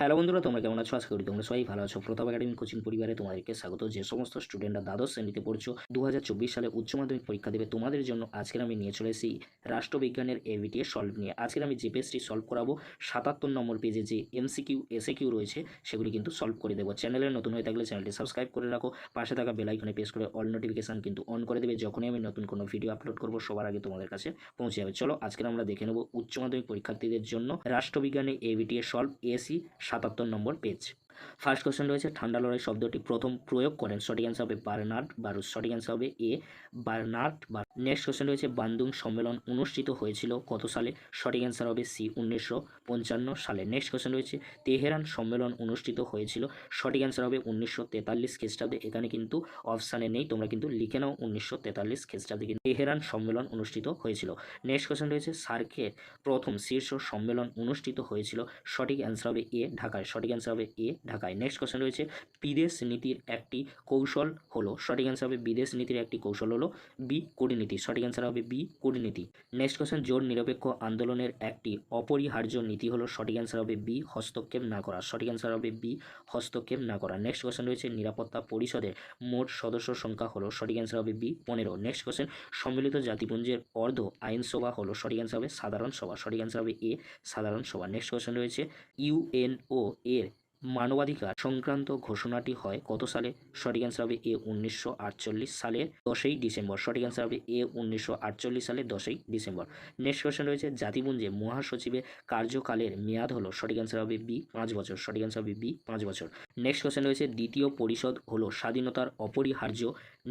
Hello বন্ধুরা, তোমরা কেমন আছো? আশা করি তোমরা সবাই ভালো আছো। প্রতাপ একাডেমি কোচিং পরিবারে তোমাদেরকে স্বাগত। যে সমস্ত স্টুডেন্টরা দ্বাদশ শ্রেণীতে পড়ছো দু হাজার চব্বিশ সালে উচ্চ মাধ্যমিক পরীক্ষা দেবে, তোমাদের জন্য আজকের আমি নিয়ে চলে এসেছি রাষ্ট্রবিজ্ঞানের এভিটি সলভ নিয়ে। আজকের আমি যে পেজটি সলভ করাবো, সাতাত্তর নম্বর পেজে যে এমসিকিউ এসএ কিউ রয়েছে, সেগুলি কিন্তু সলভ করে দেবো। চ্যানেলে নতুন হয়ে থাকলে চ্যানেলটি সাবস্ক্রাইব করে রাখো। পাশে থাকা বেলাইকনে প্রেস করে অল নোটিফিকেশান কিন্তু অন করে দেবে, যখনই আমি নতুন কোনো ভিডিও আপলোড করব, সবার আগে তোমাদের কাছে পৌঁছে যাবে। চলো আজকে আমরা দেখে নেব উচ্চ মাধ্যমিক পরীক্ষার্থীদের জন্য রাষ্ট্রবিজ্ঞানে এভিটি সলভ এসি সাতাত্তর নম্বর পেজ। ফার্স্ট কোশ্চেন রয়েছে, ঠান্ডা লড়াই শব্দটি প্রথম প্রয়োগ করেন, সঠিক অ্যান্সার হবে বার্নার্ড বারুস সঠিক অ্যান্সার হবে এ, বার্নার্ড বা নেক্সট কোশ্চেন রয়েছে, বান্দুং সম্মেলন অনুষ্ঠিত হয়েছিল কত সালে? সঠিক অ্যান্সার হবে সি, উনিশশো পঞ্চান্ন সালে। নেক্সট কোশ্চেন রয়েছে, তেহরান সম্মেলন অনুষ্ঠিত হয়েছিল, সঠিক অ্যান্সার হবে উনিশশো তেতাল্লিশ খ্রিস্টাব্দে। এখানে কিন্তু অপশানে নেই, তোমরা কিন্তু লিখে নাও উনিশশো তেতাল্লিশ খ্রিস্টাব্দে কিন্তু তেহরান সম্মেলন অনুষ্ঠিত হয়েছিল। নেক্সট কোশ্চেন রয়েছে সার্কের প্রথম শীর্ষ সম্মেলন অনুষ্ঠিত হয়েছিল, সঠিক অ্যান্সার হবে এ, ঢাকায়। সঠিক অ্যান্সার হবে এ ঢাকায়। নেক্সট কোশ্চেন রয়েছে, বিদেশ নীতির একটি কৌশল হলো, সঠিক অ্যান্সার হবে বিদেশ নীতির একটি কৌশল হলো বি কূটনীতি। সঠিক অ্যান্সার হবে বি কূটনীতি। নেক্সট কোশ্চেন জোট নিরপেক্ষ আন্দোলনের একটি অপরিহার্য নীতি হলো, সঠিক অ্যান্সার হবে বি হস্তক্ষেপ না করা। সঠিক অ্যান্সার হবে বি হস্তক্ষেপ না করা। নেক্সট কোশ্চেন রয়েছে, নিরাপত্তা পরিষদের মোট সদস্য সংখ্যা হলো, সঠিক অ্যান্সার হবে বি পনেরো। নেক্সট কোশ্চেন সম্মিলিত জাতিপুঞ্জের অর্ধ আইনসভা হলো, সঠিক অ্যান্সার হবে সাধারণ সভা। সঠিক অ্যান্সার হবে এ সাধারণ সভা। নেক্সট কোশ্চেন রয়েছে, ইউএনও এর মানবাধিকার সংক্রান্ত ঘোষণাটি হয় কত সালে? সঠিক অ্যান্সার হবে এ উনিশশো সালের দশই ডিসেম্বর। সঠিক অ্যান্সার হবে এ উনিশশো আটচল্লিশ সালের দশই ডিসেম্বর। নেক্সট কোয়েশ্চেন রয়েছে, জাতিপুঞ্জে মহাসচিবের কার্যকালের মেয়াদ হলো? সঠিক অ্যান্সার হবে বি পাঁচ বছর। সঠিক অ্যান্সার হবে বি পাঁচ বছর। নেক্সট কোয়েশ্চেন রয়েছে, দ্বিতীয় পরিষদ হলো স্বাধীনতার অপরিহার্য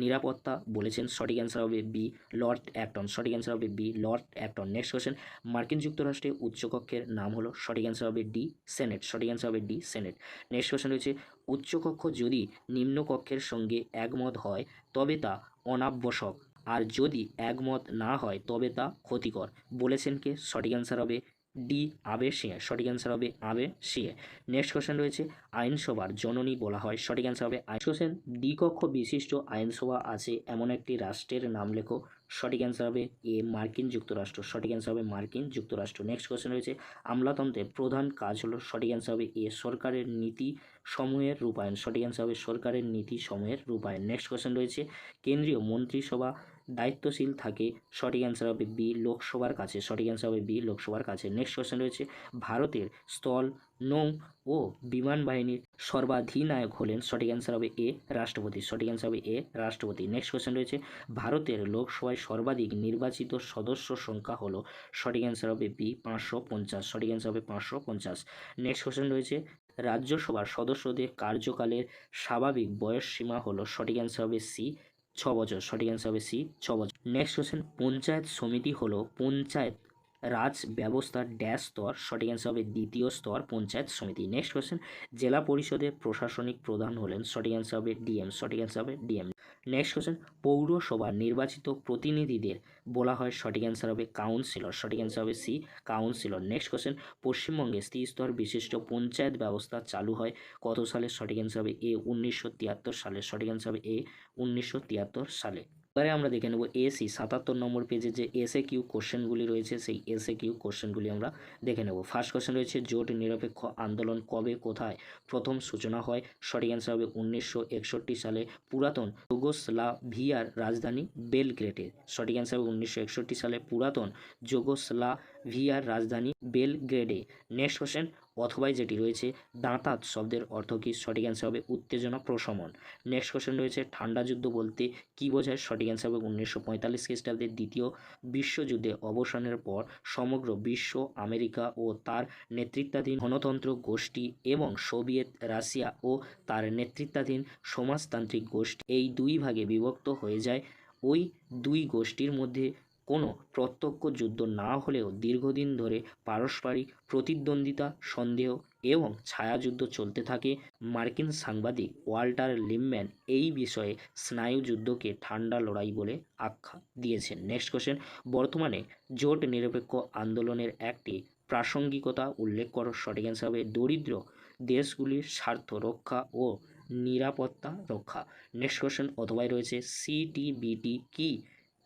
নিরাপত্তা বলেছেন। সঠিক অ্যান্সার হবে বি লর্ড অ্যাক্টন সঠিক অ্যান্সার হবে B lord Acton next question মার্কিন যুক্তরাষ্ট্রে উচ্চকক্ষের নাম হলো? সঠিক অ্যান্সার হবে ডি সেনেট। সঠিক অ্যান্সার হবে ডি সেনেট। নেক্সট কোয়েশ্চেন রয়েছে, উচ্চকক্ষ যদি নিম্নকক্ষের সঙ্গে একমত হয়, তবে তা অনাবশ্যক। আর যদি একমত না হয়, তবে তা ক্ষতিকর। বলেছেন কে? সঠিক অ্যান্সার হবে ডি, আবে সিংহ। সঠিক অ্যান্সার হবে আবে সিংহ। নেক্সট কোশ্চেন রয়েছে, আইনসভার জননী বলা হয়। সঠিক অ্যান্সার হবে আইন কোশ্চেন, দ্বিকক্ষ বিশিষ্ট আইনসভা আছে এমন একটি রাষ্ট্রের নাম লেখো। সঠিক অ্যান্সার হবে এ মার্কিন যুক্তরাষ্ট্র। সঠিক অ্যান্সার হবে মার্কিন যুক্তরাষ্ট্র। নেক্সট কোয়েশ্চেন রয়েছে, আমলাতন্ত্রের প্রধান কাজ হলো, সঠিক অ্যান্সার হবে এ সরকারের নীতি সমূহের রূপায়ণ। সঠিক অ্যান্সার হবে সরকারের নীতি সমূহের রূপায়ণ। নেক্সট কোয়েশ্চেন রয়েছে, কেন্দ্রীয় মন্ত্রিসভা দায়িত্বশীল থাকে, সঠিক অ্যান্সার হবে বি লোকসভার কাছে। সঠিক অ্যান্সার হবে বি লোকসভার কাছে। নেক্সট কোশ্চেন রয়েছে, ভারতের স্থল, নৌ ও বিমান বাহিনীর সর্বাধিনায়ক হলেন। সঠিক অ্যান্সার হবে এ রাষ্ট্রপতি। সঠিক অ্যান্সার হবে এ রাষ্ট্রপতি। নেক্সট কোশ্চেন রয়েছে, ভারতের লোকসভায় সর্বাধিক নির্বাচিত সদস্য সংখ্যা হলো। সঠিক অ্যান্সার হবে বি পাঁচশো পঞ্চাশ। সঠিক অ্যান্সার হবে পাঁচশো পঞ্চাশ। নেক্সট কোশ্চেন রয়েছে, রাজ্যসভার সদস্যদের কার্যকালের স্বাভাবিক বয়স সীমা হলো। সঠিক অ্যান্সার হবে সি ছ বছর। সঠিক অ্যান্সার হবে সি, ছ বছর। নেক্সট কোশ্চেন পঞ্চায়েত সমিতি হল পঞ্চায়েত রাজ ব্যবস্থার ড্যাশ স্তর। সঠিক অ্যান্সার হবে দ্বিতীয় স্তর, পঞ্চায়েত সমিতি। নেক্সট কোশ্চেন জেলা পরিষদের প্রশাসনিক প্রধান হলেন। সঠিক অ্যান্সার হবে ডিএম সঠিক অ্যান্সার হবে ডিএম নেক্সট কোশ্চেন পৌরসভার নির্বাচিত প্রতিনিধিদের বলা হয় সঠিক অ্যান্সার হবে কাউন্সিলর সঠিক অ্যান্সার হবে সি কাউন্সিলর নেক্সট কোশ্চেন পশ্চিমবঙ্গে স্তর বিশিষ্ট পঞ্চায়েত ব্যবস্থা চালু হয় কত সালে? সঠিক অ্যান্সার হবে এ উনিশশো তিয়াত্তর সালে। সঠিক অ্যান্সার হবে এ উনিশশো তিয়াত্তর সালে। এবারে আমরা দেখে নেব এসি সাতাত্তর নম্বর পেজে যে এসএ কিউ কোশ্চেনগুলি রয়েছে, সেই এসএ কিউ কোশ্চেনগুলি আমরা দেখে নেব। ফার্স্ট কোশ্চেন রয়েছে, জোট নিরপেক্ষ আন্দোলন কবে, কোথায়? প্রথম সূচনা হয় সঠিক অ্যান্সার হবে উনিশশো একষট্টি সালে পুরাতন যুগোস্লাভিয়ার রাজধানী বেলগ্রেডে। সঠিক অ্যান্সার হবে উনিশশো একষট্টি সালে পুরাতন যুগোস্লাভিয়ার রাজধানী বেলগ্রেডে। নেক্সট কোশ্চেন অথবাই যেটি রয়েছে দাঁতাত শব্দের অর্থ কী? সঠিক অ্যান্সার হবে উত্তেজনা প্রশমন। নেক্সট কোশ্চেন রয়েছে, ঠান্ডা যুদ্ধ বলতে কী বোঝায়? সঠিক অ্যান্সার হবে উনিশশো পঁয়তাল্লিশ খ্রিস্টাব্দের দ্বিতীয় বিশ্বযুদ্ধে অবসানের পর সমগ্র বিশ্ব, আমেরিকা ও তার নেতৃত্বাধীন গণতন্ত্র গোষ্ঠী এবং সোভিয়েত, রাশিয়া ও তার নেতৃত্বাধীন সমাজতান্ত্রিক গোষ্ঠী এই দুই ভাগে বিভক্ত হয়ে যায়। ওই দুই গোষ্ঠীর মধ্যে কোনো প্রত্যক্ষ যুদ্ধ না হলেও দীর্ঘদিন ধরে পারস্পরিক প্রতিদ্বন্দ্বিতা, সন্দেহ এবং ছায়াযুদ্ধ চলতে থাকে। মার্কিন সাংবাদিক ওয়াল্টার লিমম্যান এই বিষয়ে স্নায়ুযুদ্ধকে ঠান্ডা লড়াই বলে আখ্যা দিয়েছেন। নেক্সট কোশ্চেন, বর্তমানে জোট নিরপেক্ষ আন্দোলনের একটি প্রাসঙ্গিকতা উল্লেখ করো। সঠিক অ্যান্সার হবে দরিদ্র দেশগুলির স্বার্থ রক্ষা ও নিরাপত্তা রক্ষা। নেক্সট কোশ্চেন অথবাই রয়েছে সিটিবিটি কি?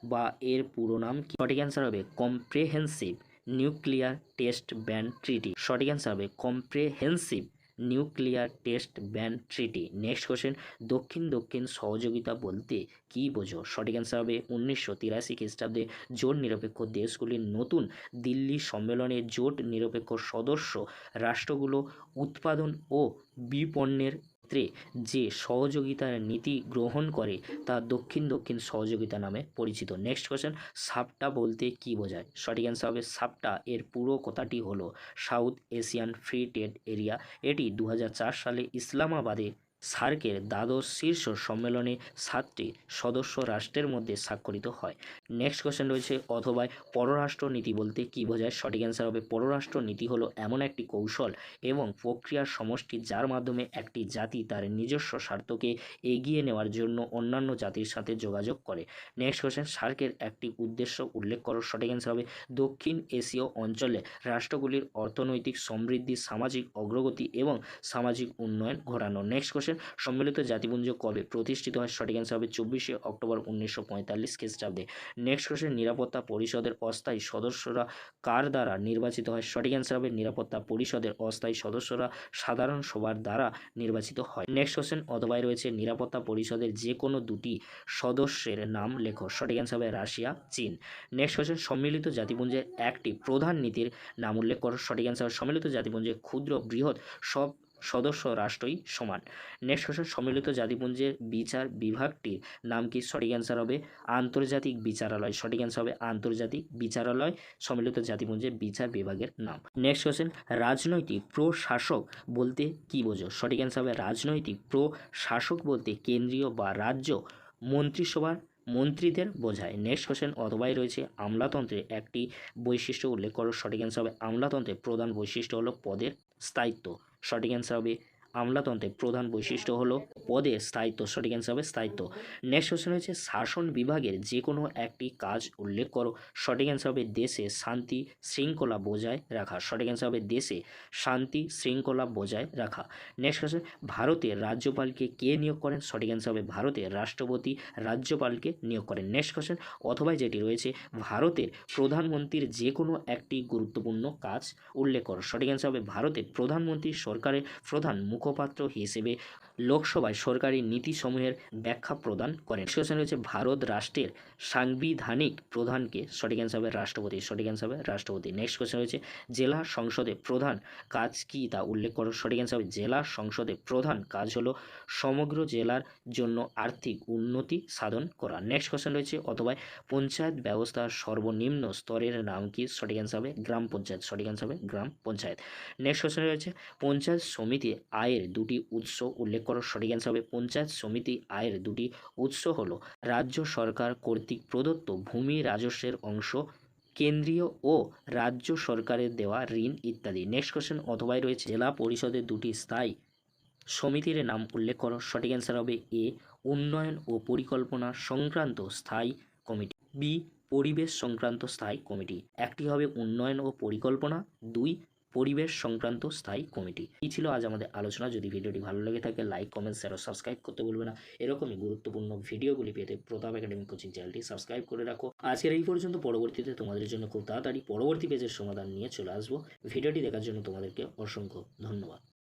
বা এর পুরো নাম কি? সঠিক অ্যান্সার হবে comprehensive nuclear test ban treaty সঠিক অ্যান্সার হবে comprehensive nuclear test ban treaty next question দক্ষিণ দক্ষিণ সহযোগিতা বলতে কী বোঝো? সঠিক অ্যান্সার হবে উনিশশো তিরাশি খ্রিস্টাব্দে জোট নিরপেক্ষ দেশগুলির নতুন দিল্লি সম্মেলনে জোট নিরপেক্ষ সদস্য রাষ্ট্রগুলো উৎপাদন ও বিপণনের ক্ষেত্রে যে সহযোগিতার নীতি গ্রহণ করে, তা দক্ষিণ দক্ষিণ সহযোগিতা নামে পরিচিত। নেক্সট কোয়েশ্চেন সাপটা বলতে কি বোঝায়? সঠিক অ্যান্সার হবে, সাপটা এর পুরো কথাটি হলো South Asian free trade area. এটি দু হাজার চার সালে ইসলামাবাদে সার্কের দ্বাদশ শীর্ষ সম্মেলনে সাতটি সদস্য রাষ্ট্রের মধ্যে স্বাক্ষরিত হয়। নেক্সট কোশ্চেন রয়েছে, অথবা পররাষ্ট্র নীতি বলতে কী বোঝায়? সঠিক অ্যান্সার হবে, পররাষ্ট্র নীতি হলো এমন একটি কৌশল এবং প্রক্রিয়ার সমষ্টি যার মাধ্যমে একটি জাতি তার নিজস্ব স্বার্থকে এগিয়ে নেওয়ার জন্য অন্যান্য জাতির সাথে যোগাযোগ করে। নেক্সট কোশ্চেন সার্কের একটি উদ্দেশ্য উল্লেখ করো, সঠিক অ্যান্সার হবে, দক্ষিণ এশীয় অঞ্চলে রাষ্ট্রগুলির অর্থনৈতিক সমৃদ্ধি, সামাজিক অগ্রগতি এবং সামাজিক উন্নয়ন ঘটানো। নেক্সট কোশ্চেন সম্মিলিত জাতিপুঞ্জ কবে? প্রতিষ্ঠিত হয় সঠিক অ্যান্সার হবে চব্বিশে অক্টোবর উনিশশো পঁয়তাল্লিশ খ্রিস্টাব্দে। নেক্সট কোশ্চেন নিরাপত্তা পরিষদের অস্থায়ী সদস্যরা কার দ্বারা নির্বাচিত হয়? সঠিক অ্যান্সার হবে নিরাপত্তা পরিষদের অস্থায়ী সদস্যরা সাধারণ সভার দ্বারা নির্বাচিত হয়। নেক্সট কোশ্চেন অথবায় রয়েছে নিরাপত্তা পরিষদের যে কোনো দুটি সদস্যের নাম লেখো। সঠিক অ্যান্সার হবে রাশিয়া, চীন। নেক্সট কোশ্চেন সম্মিলিত জাতিপুঞ্জের একটি প্রধান নীতির নাম উল্লেখ করো। সঠিক অ্যান্সার সম্মিলিত জাতিপুঞ্জের ক্ষুদ্র, বৃহৎ সব সদস্য রাষ্ট্রই সমান। নেক্সট কোশ্চেন সম্মিলিত জাতিপুঞ্জের বিচার বিভাগটির নাম কি? সঠিক অ্যান্সার হবে আন্তর্জাতিক বিচারালয়। সঠিক অ্যান্সার হবে আন্তর্জাতিক বিচারালয়, সম্মিলিত জাতিপুঞ্জের বিচার বিভাগের নাম। নেক্সট কোশ্চেন রাজনৈতিক প্রশাসক বলতে কি বোঝো? সঠিক অ্যান্সার হবে রাজনৈতিক প্রশাসক বলতে কেন্দ্রীয় বা রাজ্য মন্ত্রিসভার মন্ত্রীদের বোঝায়। নেক্সট কোশ্চেন অথবাই রয়েছে আমলাতন্ত্রের একটি বৈশিষ্ট্য উল্লেখ করো। সঠিক অ্যান্সার হবে আমলাতন্ত্রের প্রধান বৈশিষ্ট্য হলো পদের স্থায়িত্ব। সঠিক অ্যান্সার হবে আমলাতন্ত্রের প্রধান বৈশিষ্ট্য হলো পদে স্থায়িত্ব, সঠিক অ্যান্সার হবে স্থায়িত্ব। নেক্সট কোশ্চেন হচ্ছে শাসন বিভাগের যে কোনো একটি কাজ উল্লেখ করো। সঠিক অ্যান্সার হবে দেশে শান্তি শৃঙ্খলা বজায় রাখা। সঠিক অ্যান্সার হবে দেশে শান্তি শৃঙ্খলা বজায় রাখা। নেক্সট কোশ্চেন ভারতের রাজ্যপালকে কে নিয়োগ করেন? সঠিক অ্যান্সার হবে ভারতের রাষ্ট্রপতি রাজ্যপালকে নিয়োগ করেন। নেক্সট কোশ্চেন অথবা যেটি রয়েছে, ভারতের প্রধানমন্ত্রীর যে কোনো একটি গুরুত্বপূর্ণ কাজ উল্লেখ করো। সঠিক অ্যান্সার হবে ভারতের প্রধানমন্ত্রী সরকারের প্রধান মুখপাত্র হিসেবে লোকসভায় সরকারি নীতিসমূহের ব্যাখ্যা প্রদান করেন। কোশ্চেন রয়েছে ভারত রাষ্ট্রের সাংবিধানিক প্রধানকে সঠিক অ্যান্সার হবে রাষ্ট্রপতি, সঠিক অ্যান্সার হবে রাষ্ট্রপতি। নেক্সট কোশ্চেন রয়েছে জেলা সংসদে প্রধান কাজ কি তা উল্লেখ করো। সঠিক অ্যান্সার হবে জেলা সংসদে প্রধান কাজ হলো সমগ্র জেলার জন্য আর্থিক উন্নতি সাধন করা। নেক্সট কোশ্চেন রয়েছে অথবা পঞ্চায়েত ব্যবস্থার সর্বনিম্ন স্তরের নাম কি? সঠিক অ্যান্সার হবে গ্রাম পঞ্চায়েত, সঠিক অ্যান্সার হবে গ্রাম পঞ্চায়েত। নেক্সট কোশ্চেন রয়েছে পঞ্চায়েত সমিতি আয়ের দুটি উৎস উল্লেখ করো সঠিক অ্যান্সার হবে পঞ্চায়েত সমিতি আয়ের দুটি উৎস হলো, রাজ্য সরকার কর্তৃক প্রদত্ত ভূমি রাজস্বের অংশ, কেন্দ্রীয় ও রাজ্য সরকারের দেওয়া ঋণ ইত্যাদি। নেক্সট কোশ্চেন অথবাই রয়েছে, জেলা পরিষদের দুটি স্থায়ী সমিতির নাম উল্লেখ করো। সঠিক অ্যান্সার হবে এ উন্নয়ন ও পরিকল্পনা সংক্রান্ত স্থায়ী কমিটি বি পরিবেশ সংক্রান্ত স্থায়ী কমিটি। একটি হবে উন্নয়ন ও পরিকল্পনা, দুই পরিবেশ সংক্রান্ত স্থায়ী কমিটি। এই ছিল আজ আমাদের আলোচনা। যদি ভিডিওটি ভালো লেগে থাকে লাইক কমেন্ট শেয়ার ও সাবস্ক্রাইব করতে বলবে না। এরকমই গুরুত্বপূর্ণ ভিডিওগুলি পেতে প্রতাপ একাডেমি কোচিং চ্যানেলটি সাবস্ক্রাইব করে রাখো। আজকের এই পর্যন্ত, পরবর্তীতে তোমাদের জন্য খুব তাড়াতাড়ি পরবর্তী পেজের সমাধান নিয়ে চলে আসব। ভিডিওটি দেখার জন্য তোমাদেরকে অসংখ্য ধন্যবাদ।